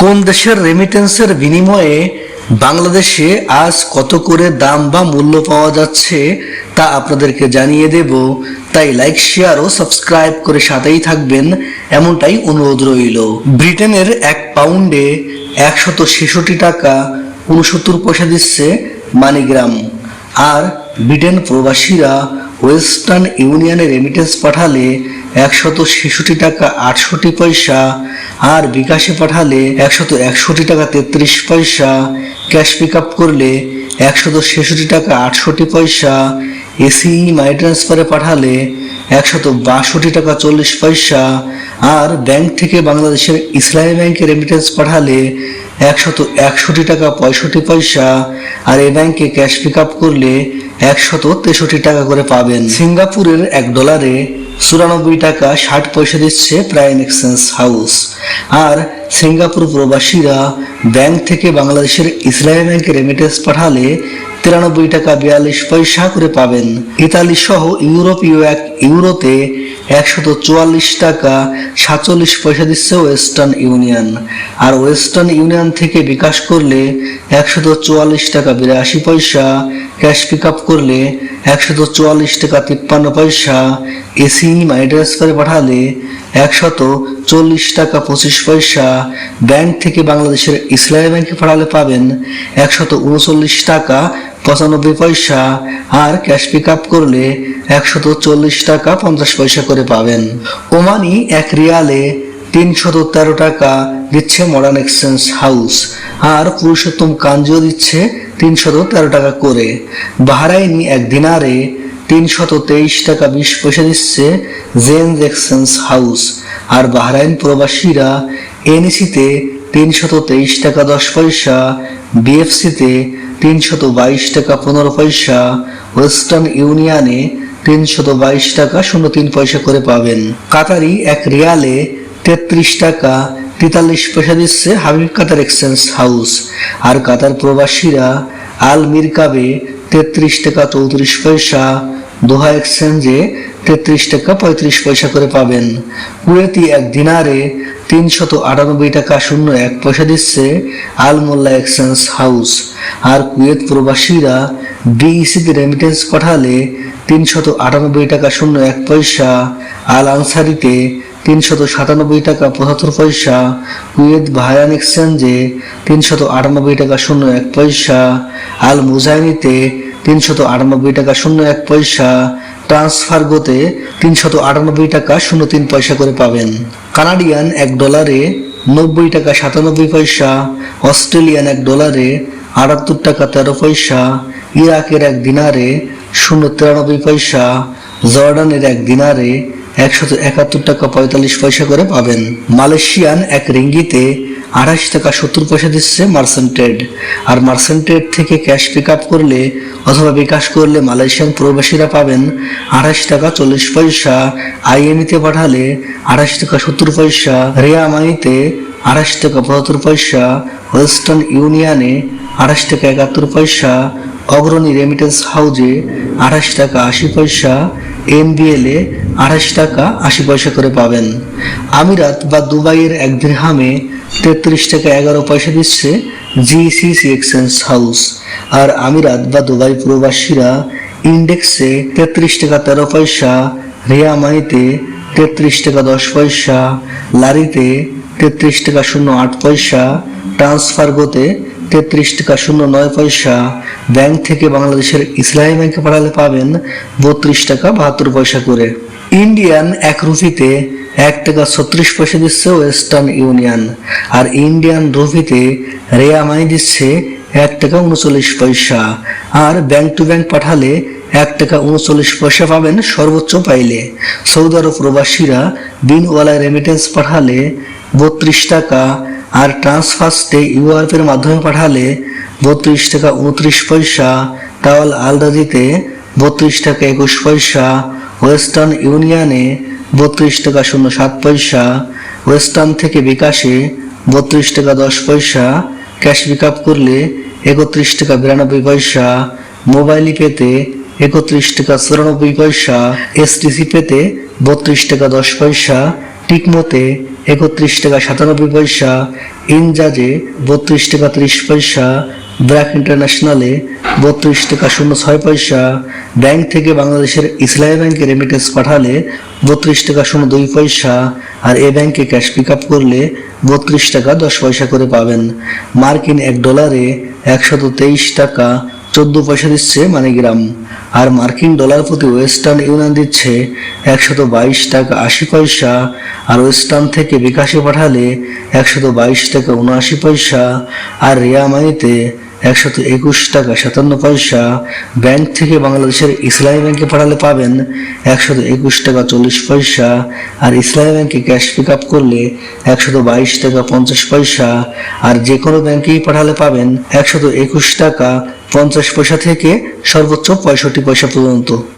কোন দেশের রেমিটেন্সের বিনিময়ে বাংলাদেশে আজ কত করে দাম বা মূল্য পাওয়া যাচ্ছে তা আপনাদেরকে জানিয়ে দেব। তাই লাইক শেয়ার ও সাবস্ক্রাইব করে সাথেই থাকবেন। এমনটাই অনুরোধ রইল। ব্রিটেনের এক পাউন্ডে একশত ছেষট্টি টাকা উনসত্তর পয়সা দিচ্ছে মানিগ্রাম। আর ব্রিটেন প্রবাসীরা ওয়েস্টার্ন ইউনিয়নে রেমিটেন্স পাঠালে একশত ছেষট্টি টাকা আটষট্টি পয়সা আর বিকাশে পাঠালে একশত একষট্টি টাকা তেত্রিশ পয়সা। ক্যাশ পিক আপ করলে একশত ছেষট্টি টাকা আটষট্টি পয়সা। এসিই মাই ট্রান্সফারে পাঠালে একশত বাষট্টি টাকা চল্লিশ পয়সা। আর ব্যাংক থেকে বাংলাদেশের ইসলামী ব্যাংকে রেমিটেন্স পাঠালে একশত একষট্টি টাকা পঁয়ষট্টি পয়সা। আর এ ব্যাংকে ক্যাশ পিক আপ করলে একশত তেষট্টি টাকা করে পাবেন। সিঙ্গাপুরের এক ডলারে চুরানব্বই টাকা ষাট পয়সা দিচ্ছে প্রাইম এক্সচেঞ্জ হাউস। আর সিঙ্গাপুর প্রবাসীরা ব্যাংক থেকে বাংলাদেশের ইসলামী ব্যাংকে রেমিটেন্স পাঠালে তিরানব্বই টাকা বিয়াল্লিশ পয়সা করে পাবেন। ইতালি সহ ইউরোপীয় এক ইউরোতে একশত চুয়াল্লিশ টাকা সাতচল্লিশ পয়সা দিচ্ছে ওয়েস্টার্ন ইউনিয়ন। আর ওয়েস্টার্ন ইউনিয়ন থেকে বিকাশ করলে একশত চুয়াল্লিশ টাকা বিরাশি পয়সা, ক্যাশ পিক আপ করলে একশত চুয়াল্লিশ টাকা তিপ্পান্ন পয়সা এসি মাই ট্রান্সফারে পাঠালে একশত চল্লিশ টাকা পঁচিশ পয়সা, ব্যাংক থেকে বাংলাদেশের ইসলামী ব্যাংকে পাঠালে পাবেন একশত উনচল্লিশ টাকা পঁচানব্বই পয়সা আর ক্যাশ পিক আপ করলে একশত চল্লিশ টাকা পঞ্চাশ পয়সা করে পাবেন। ওমানি এক রিয়ালে তিনশত তেরো টাকা দিচ্ছে মডার্ন এক্সচেঞ্জ হাউস আর পুরুষোত্তম কাঞ্জিও দিচ্ছে তিনশত তেরো টাকা করে। বাহারাইনি এক দিনারে তিনশত তেইশ টাকা বিশ পয়সা দিচ্ছে জেন্স এক্সচেঞ্জ হাউস। আর বাহরাইন প্রবাসীরা এনএসিতে তিনশত তেইশ টাকা দশ পয়সা বিএফসিতে তিনশত বাইশ টাকা পনেরো পয়সা, ওয়েস্টার্ন ইউনিয়নে তিনশত বাইশ টাকা শূন্য তিন পয়সা করে পাবেন। কাতারি এক রিয়ালে তেত্রিশ টাকা তেতাল্লিশ পয়সা দিচ্ছে হাবিব কাতার এক্সচেঞ্জ হাউস। আর কাতার প্রবাসীরা আল মিরকাবে তেত্রিশ টাকা চৌত্রিশ পয়সা দোহা এক্সচেঞ্জে তেত্রিশ টাকা পঁয়ত্রিশ পয়সা করে পাবেন। কুয়েতি এক দিনারে তিনশত আটানব্বই টাকা শূন্য এক পয়সা দিচ্ছে আল মোল্লা এক্সচেঞ্জ হাউস। আর কুয়েত প্রবাসীরা বিইসিতে রেমিটেন্স পাঠালে তিনশত আটানব্বই টাকা শূন্য এক পয়সা, আল আনসারিতে তিনশত সাতানব্বই টাকা পঁচাত্তর পয়সা, কুয়েত ভায়ান এক্সচেঞ্জে তিনশত আটানব্বই টাকা শূন্য এক পয়সা, আল মুজাইনিতে তিনশত আটানব্বই টাকা শূন্য এক পয়সা। ট্রান্সফারগোতে তিনশত আটানব্বই টাকা শূন্য তিন পয়সা করে পাবেন। কানাডিয়ান এক ডলারে নব্বই টাকা সাতানব্বই পয়সা। অস্ট্রেলিয়ান এক ডলারে আটাত্তর টাকা তেরো পয়সা। ইরাকের এক দিনারে শূন্য তিরানব্বই পয়সা। জর্ডানের এক দিনারে একশত একাত্তর টাকা পঁয়তাল্লিশ পয়সা করে পাবেন। মালয়েশিয়ান এক রিঙ্গিতে আঠাশ টাকা সত্তর পয়সা দিচ্ছে মার্সেন্টেড আর মার্সেন্টেড থেকে ক্যাশ পিক আপ করলে অথবা বিকাশ করলে মালয়েশিয়ান প্রবাসীরা পাবেন আঠাশ টাকা চল্লিশ পয়সা। আইএমইতে পাঠালে আঠাশ টাকা সত্তর পয়সা। রিয়ামাইতে আঠাশ টাকা পঁচাত্তর পয়সা। ওয়েস্টার্ন ইউনিয়নে আঠাশ টাকা একাত্তর পয়সা। অগ্রণী রেমিটেন্স হাউজে আঠাশ টাকা আশি পয়সা। এনবিএলে আঠাশ টাকা আশি পয়সা করে পাবেন। আমিরাত বা দুবাইয়ের এক দিরহামে তেত্রিশ টাকা এগারো পয়সা দিচ্ছে জিসিসি এক্সচেঞ্জ হাউস আর আমিরাত বা দুবাই প্রবাসীরা ইন্ডেক্সে তেত্রিশ টাকা তেরো পয়সা রিয়ামাইতে তেত্রিশ টাকা দশ পয়সা, লারিতে তেত্রিশ টাকা শূন্য আট পয়সা, ট্রান্সফারগোতে তেত্রিশ টাকা শূন্য নয় পয়সা। ব্যাংক থেকে বাংলাদেশের ইসলামী ব্যাংকে পাঠালে পাবেন বত্রিশ টাকা বাহাত্তর পয়সা করে। ইন্ডিয়ান এক রুপিতে এক টাকা ছত্রিশ পয়সা দিচ্ছে ওয়েস্টার্ন ইউনিয়ন। আর ইন্ডিয়ান রুপিতে রেয়ামাই দিচ্ছে এক টাকা উনচল্লিশ পয়সা। আর ব্যাংক টু ব্যাংক পাঠালে এক টাকা উনচল্লিশ পয়সা পাবেন সর্বোচ্চ পাইলে। সৌদি আরব প্রবাসীরা বিনওয়ালা রেমিটেন্স পাঠালে বত্রিশ টাকা আর ট্রান্সফার্স্টে ইউআরপের মাধ্যমে পাঠালে বত্রিশ টাকা উনত্রিশ পয়সা তাওয়াল আলদাদিতে বত্রিশ টাকা একুশ পয়সা, ওয়েস্টার্ন ইউনিয়নে বত্রিশ টাকা শূন্য সাত পয়সা, ওয়েস্টার্ন থেকে বিকাশে বত্রিশ টাকা দশ পয়সা, ক্যাশ পিক আপ করলে একত্রিশ টাকা বিরানব্বই পয়সা মোবাইল পেতে একত্রিশ টাকা চুরানব্বই পয়সা, এসটিসি পেতে বত্রিশ টাকা দশ পয়সা টিকমতে একত্রিশ টাকা সাতানব্বই পয়সা, ইনজাজে বত্রিশ টাকা ত্রিশ পয়সা, ব্র্যাক ইন্টারন্যাশনালে বত্রিশ টাকা শূন্য ছয় পয়সা, ব্যাংক থেকে বাংলাদেশের ইসলামী ব্যাংকে রেমিটেন্স পাঠালে বত্রিশ টাকা শূন্য দুই পয়সা আর এ ব্যাংকে ক্যাশ পিক আপ করলে বত্রিশ টাকা দশ পয়সা করে পাবেন। মার্কিন এক ডলারে একশত তেইশ টাকা চোদ্দ পয়সা দিচ্ছে মানিগ্রাম। আর মার্কিন ডলার প্রতি ওয়েস্টার্ন ইউনিয়ন দিচ্ছে একশত বাইশ টাকা আশি পয়সা। আর ওয়েস্টার্ন থেকে বিকাশে পাঠালে একশত বাইশ টাকা উনআশি পয়সা। আর রিয়া মানিতে একশত একুশ টাকা সাতান্ন পয়সা। ব্যাংক থেকে বাংলাদেশের ইসলামী ব্যাংকে পাঠালে পাবেন একশত একুশ টাকা চল্লিশ পয়সা। আর ইসলামী ব্যাংকে ক্যাশ পিক আপ করলে একশত বাইশ টাকা পঞ্চাশ পয়সা। আর যে কোনো ব্যাংকেই পাঠালে পাবেন একশত একুশ টাকা পঞ্চাশ পয়সা থেকে সর্বোচ্চ পঁয়ষট্টি পয়সা পর্যন্ত।